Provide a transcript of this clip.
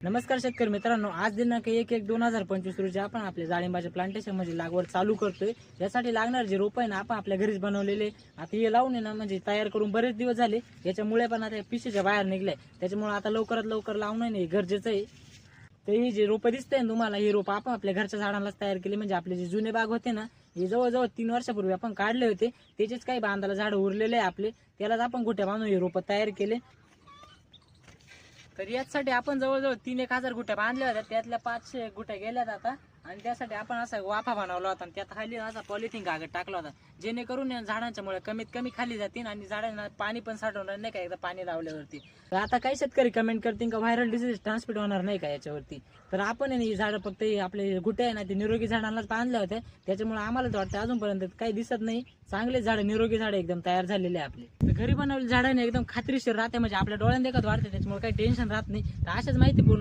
नमस्कार शेतकरी मित्रांनो आज दिनांक एक एक दोन हजार पंचवीस रोजी आपण आपल्या डाळिंबाच्या प्लांटेशनमध्ये लागवड चालू करतोय. यासाठी लागणार जे रोप आहे ना आपण आपल्या घरीच बनवलेले. आता हे लावून ना म्हणजे तयार करून बरेच दिवस झाले. याच्यामुळे पण आता पिशेच्या बाहेर निघलाय. त्याच्यामुळे आता लवकरात लवकर लावणं नाही गरजेचं आहे. तर ही जे रोपं दिसते तुम्हाला ही रोपं आपण आपल्या घरच्या झाडांनाच तयार केली. म्हणजे आपले जे जुने बाग होते ना हे जवळजवळ तीन वर्षापूर्वी आपण काढले होते. त्याचेच काही बांधाला झाड उरलेले आहे आपले. त्यालाच आपण गोट्या बांधून हे रोपं तयार केले. तर यासाठी आपण जवळजवळ तीन एक हजार गुट्या बांधल्या होत्या. त्यातल्या पाचशे गुट्या गेल्यात आता. आणि त्यासाठी आपण असा वाफा बनवला होता आणि त्यात खाली असा पॉलिथिन कागद टाकला होता. जेणेकरून या झाडांच्या मुळे कमीत कमी खाली जातील आणि झाडांना पाणी पण साठवणार नाही का? एकदा पाणी लावल्यावरती. तर आता काही शेतकरी कमेंट करतील का व्हायरल डिसीज ट्रान्समिट होणार नाही का याच्यावरती? तर आपण आहे ना ही झाडं फक्त आपले गुटे आहे ना ते निरोगी झाडांनाच बांधल्या होत्या त्याच्यामुळे आम्हाला तर वाटतं अजूनपर्यंत काही दिसत नाही. चांगले झाडं निरोगी झाडं एकदम तयार झालेले आहे आपले. तर घरी बनवलेली झाडांनी एकदम खात्रीशीर राहते. म्हणजे आपल्या डोळ्यात देखत वाढते त्याच्यामुळे काही टेन्शन राहत नाही. तर अशाच माहिती पूर्ण